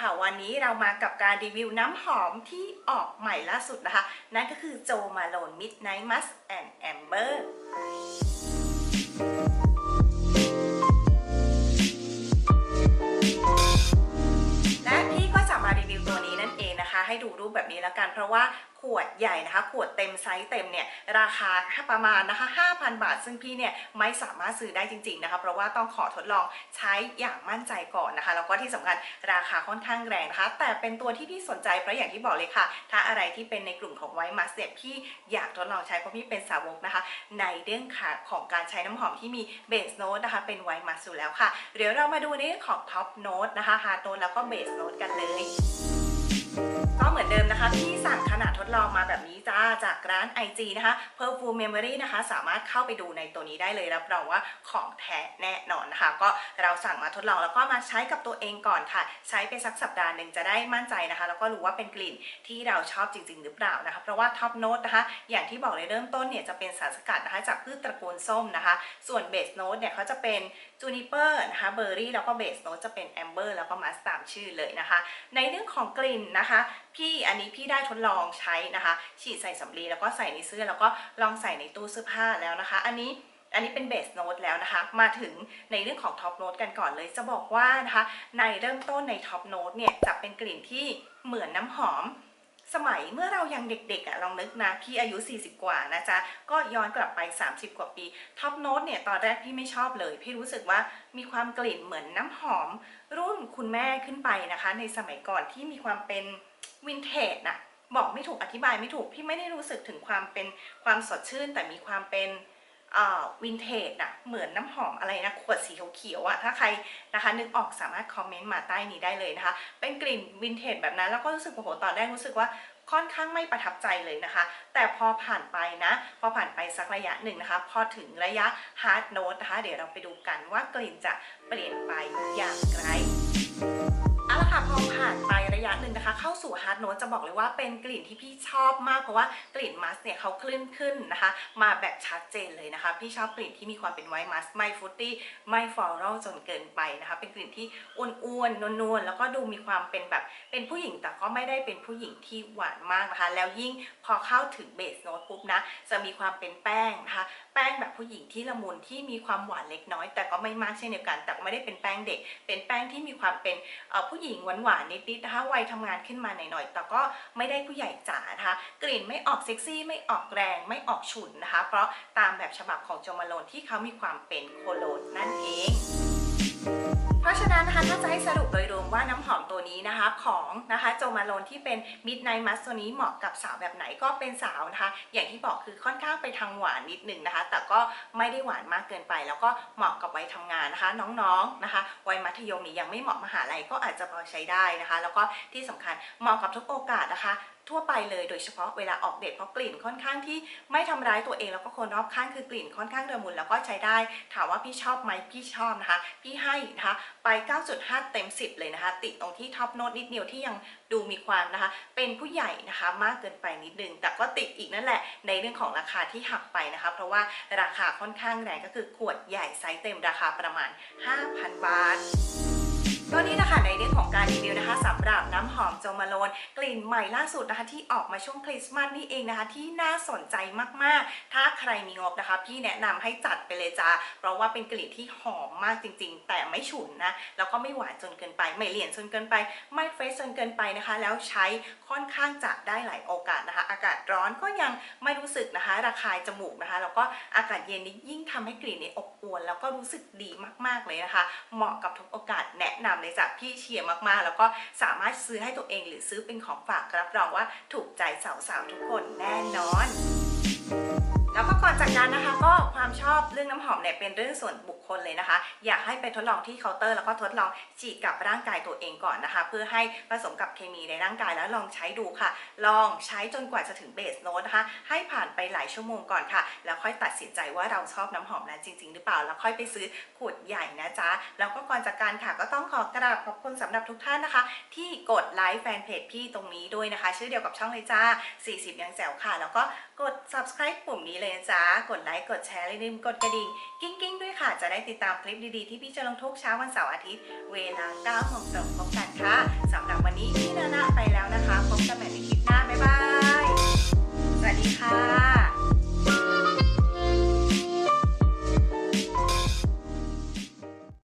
ค่ะวันนี้เรามากับการรีวิวน้ำหอมที่ออกใหม่ล่าสุดนะคะ นั่นก็คือโจมาโลน Midnight Musk and Amber และพี่ก็จะมารีวิวตัวนี้นั่นเองนะคะ ให้ดูรูปแบบนี้แล้วกันเพราะว่าขวดใหญ่นะคะ ขวด ไซส์เต็มเนี่ยราคาประมาณนะคะ5,000 บาท ซึ่งพี่เนี่ยไม่สามารถซื้อได้จริงๆนะคะเพราะว่าต้องขอทดลองใช้อย่างมั่นใจก่อนนะคะแล้วก็ที่สำคัญราคาค่อนข้างแรงนะคะแต่เป็นตัวที่พี่สนใจเพราะอย่างที่บอกเลยค่ะ ถ้าอะไรที่เป็นในกลุ่มของไวท์มัสเนี่ยพี่อยากทดลองใช้เพราะพี่เป็นสาวกนะคะ ในเรื่องค่ะของการใช้น้ำหอมที่มีเบสโน t นะคะเป็นไวท์มัสอยู่แล้วค่ะ เดี๋ยวเรามาดูในเรื่องของท็อปโน t นะคะฮาร์ดโน t แล้วก็เบสโน t กันเลย ก็เหมือนเดิมนะคะพี่สั่งขนาดทดลองมาแบบนี้จ้าจากร้าน IG นะคะ Perfume Memory นะคะ สามารถเข้าไปดูในตัวนี้ได้เลยรับรองว่าของแท้แน่นอนนะคะ ก็เราสั่งมาทดลองแล้วก็มาใช้กับตัวเองก่อนค่ะ ใช้ไปสักสัปดาห์หนึ่งจะได้มั่นใจนะคะ แล้วก็รู้ว่าเป็นกลิ่นที่เราชอบจริง ๆ หรือเปล่านะคะ เพราะว่าท็อปโน้ตนะคะ อย่างที่บอกเลยเริ่มต้นเนี่ยจะเป็นสารสกัดนะคะจากพืชตระกูลส้มนะคะ ส่วนเบสโน้ตเนี่ยเขาจะเป็นจูนิเปอร์นะคะเบอร์รี่แล้วก็เบสโน้ตจะเป็นแอมเบอร์แล้วก็มัสตามชื่อเลยนะคะ ในเรื่องของกลิ่นนะคะพี่อันนี้พี่ได้ทดลองใช้นะคะ ฉีดใส่สำลีแล้วก็ใส่ในเสื้อแล้วก็ลองใส่ในตู้เสื้อผ้าแล้วนะคะ อันนี้อันนี้เป็นเบสโน้ตแล้วนะคะ มาถึงในเรื่องของท็อปโน้ตกันก่อนเลย จะบอกว่านะคะ ในเริ่มต้นในท็อปโน้ตเนี่ยจะเป็นกลิ่นที่เหมือนน้ำหอมสมัยเมื่อเรายังเด็กๆอะลองนึกนะพี่อายุ 40 กว่านะจ๊ะ ก็ย้อนกลับไป 30 กว่าปีท็อปโน้ตเนี่ยตอนแรกพี่ไม่ชอบเลย พี่รู้สึกว่ามีความกลิ่นเหมือนน้ำหอม รุ่นคุณแม่ขึ้นไปนะคะ ในสมัยก่อนที่มีความเป็น วินเทจน่ะบอกไม่ถูกอธิบายไม่ถูก พี่ไม่ได้รู้สึกถึงความเป็นความสดชื่น แต่มีความเป็นวินเทจน่ะเหมือนน้ำหอมอะไรนะ ขวดสีเขียวๆอะถ้าใครนะคะนึกออกสามารถคอมเมนต์มาใต้นี้ได้เลยนะคะ เป็นกลิ่นวินเทจแบบนั้น แล้วก็รู้สึกโอ้โหตอนแรกรู้สึกว่าค่อนข้างไม่ประทับใจเลยนะคะ แต่พอผ่านไปนะ พอผ่านไปสักระยะหนึ่งนะคะ พอถึงระยะ hard note นะคะ เดี๋ยวเราไปดูกันว่ากลิ่นจะเปลี่ยนไปอย่างไร เอาละค่ะพอผ่านไประยะหนึ่งนะคะ เข้าสู่ฮาร์ดโน e จะบอกเลยว่าเป็นกลิ่นที่พี่ชอบมากเพราะว่ากลิ่นมัสเนี่ยเขาคลื่นขึ้นนะคะ มาแบบชัดเจนเลยนะคะ พี่ชอบกลิ่นที่มีความเป็นไวท์มัสไม่ฟรุตตี้ไม่ฟลอรัลจนเกินไปนะคะ เป็นกลิ่นที่อ้วนๆนวลๆแล้วก็ดูมีความเป็นแบบเป็นผู้หญิงแต่ก็ไม่ได้เป็นผู้หญิงที่หวานมากนะคะ แล้วยิ่งพอเข้าถึงเบสโน t ปุ๊บนะจะมีความเป็นแป้งนะคะ แป้งแบบผู้หญิงที่ละมุนที่มีความหวานเล็กน้อย แต่ก็ไม่มากเช่นเดียวกัน แต่ก็ไม่ได้เป็นแป้งเด็ก เป็นแป้งที่มีความเป็นเอ่อผู้หญิงหวานๆนิดๆนะคะวัยทำงานขึ้นมาหน่อยๆแต่ก็ไม่ได้ผู้ใหญ่จ๋านะคะกลิ่นไม่ออกเซ็กซี่ไม่ออกแรงไม่ออกฉุนนะคะ เพราะตามแบบฉบับของโจมาโลนที่เขามีความเป็นโคโลนนั่นเอง เพราะฉะนั้นนะคะถ้าจะให้สรุปโดยรวมว่าน้ำหอมตัวนี้นะคะของนะคะโจมาโลนที่เป็น Midnight Musk ตัวนี้เหมาะกับสาวแบบไหนก็เป็นสาวนะคะ อย่างที่บอกคือค่อนข้างไปทางหวานนิดหนึ่งนะคะ แต่ก็ไม่ได้หวานมากเกินไป แล้วก็เหมาะกับวัยทำงานนะคะ น้องๆนะคะวัยมัธยมนี่ยังไม่เหมาะมหาลัยก็อาจจะพอใช้ได้นะคะ แล้วก็ที่สำคัญเหมาะกับทุกโอกาสนะคะ ทั่วไปเลยโดยเฉพาะเวลาออกเดทเพราะกลิ่นค่อนข้างที่ไม่ทำร้ายตัวเองแล้วก็คนรอบข้างคือกลิ่นค่อนข้างระมุนแล้วก็ใช้ได้ ถามว่าพี่ชอบไหมพี่ชอบนะคะ พี่ให้นะคะไป 9.5 เต็ม 10 เลยนะคะ ติดตรงที่ท็อปโน้ตนิดเดียวที่ยังดูมีความนะคะ เป็นผู้ใหญ่นะคะมากเกินไปนิดนึง แต่ก็ติดอีกนั่นแหละในเรื่องของราคาที่หักไปนะคะ เพราะว่าราคาค่อนข้างแรงก็คือขวดใหญ่ไซส์เต็มราคาประมาณ 5,000 บาท ก็นี่นะคะในเรื่องของการรีวิวนะคะสำหรับน้ำหอมโจมาโลน กลิ่นใหม่ล่าสุดนะคะที่ออกมาช่วงคริสต์มาสนี่เองนะคะ ที่น่าสนใจมากๆ ถ้าใครมีงบนะคะ พี่แนะนำให้จัดไปเลยจ้าเพราะว่าเป็นกลิ่นที่หอมมากจริง ๆ แต่ไม่ฉุนนะ แล้วก็ไม่หวานจนเกินไป ไม่เหลี่ยนจนเกินไป ไม่เฟรชจนเกินไปนะคะ แล้วใช้ค่อนข้างจะได้หลายโอกาสนะคะ อากาศร้อนก็ยังไม่รู้สึกนะคะ ระคายจมูกนะคะ แล้วก็อากาศเย็นนี่ยิ่งทำให้กลิ่นนี้อบอวลแล้วก็รู้สึกดีมากๆเลยนะคะ เหมาะกับทุกโอกาสแนะนำเลยจากพี่เชียร์มากๆ แล้วก็สามารถซื้อให้ตัวเองหรือซื้อเป็นของฝากรับรองว่าถูกใจสาวๆทุกคนแน่นอน นจากนั้นนะคะก็ความชอบเรื่องน้ำหอมเนี่ยเป็นเรื่องส่วนบุคคลเลยนะคะ อยากให้ไปทดลองที่เคาน์เตอร์แล้วก็ทดลองฉีดกับร่างกายตัวเองก่อนนะคะ เพื่อให้ผสมกับเคมีในร่างกายแล้วลองใช้ดูค่ะ ลองใช้จนกว่าจะถึงเบสโน้ตนะคะ ให้ผ่านไปหลายชั่วโมงก่อนค่ะ แล้วค่อยตัดสินใจว่าเราชอบน้ำหอมนั้นจริง ๆ หรือเปล่า แล้วค่อยไปซื้อขวดใหญ่นะจ๊ะ แล้วก็ก่อนจากการค่ะก็ต้องขอกราบขอบคุณสำหรับทุกท่านนะคะ ที่กดไลค์แฟนเพจพี่ตรงนี้ด้วยนะคะ ชื่อเดียวกับช่องเลยจ้า40 ยังแจ๋วค่ะ แล้วก็กด subscribe ปุ่มนี้เลยนะจ้ากดไลค์กดแชร์และลืมกดกระดิ่ง กิ้งกิ้งด้วยค่ะ จะได้ติดตามคลิปดีๆ ที่พี่จะลงทุกเช้าวันเสาร์อาทิตย์ เวลา9โมงตรงพบกันค่ะสำหรับวันนี้พี่นานะไปแล้วนะคะพบกันใหม่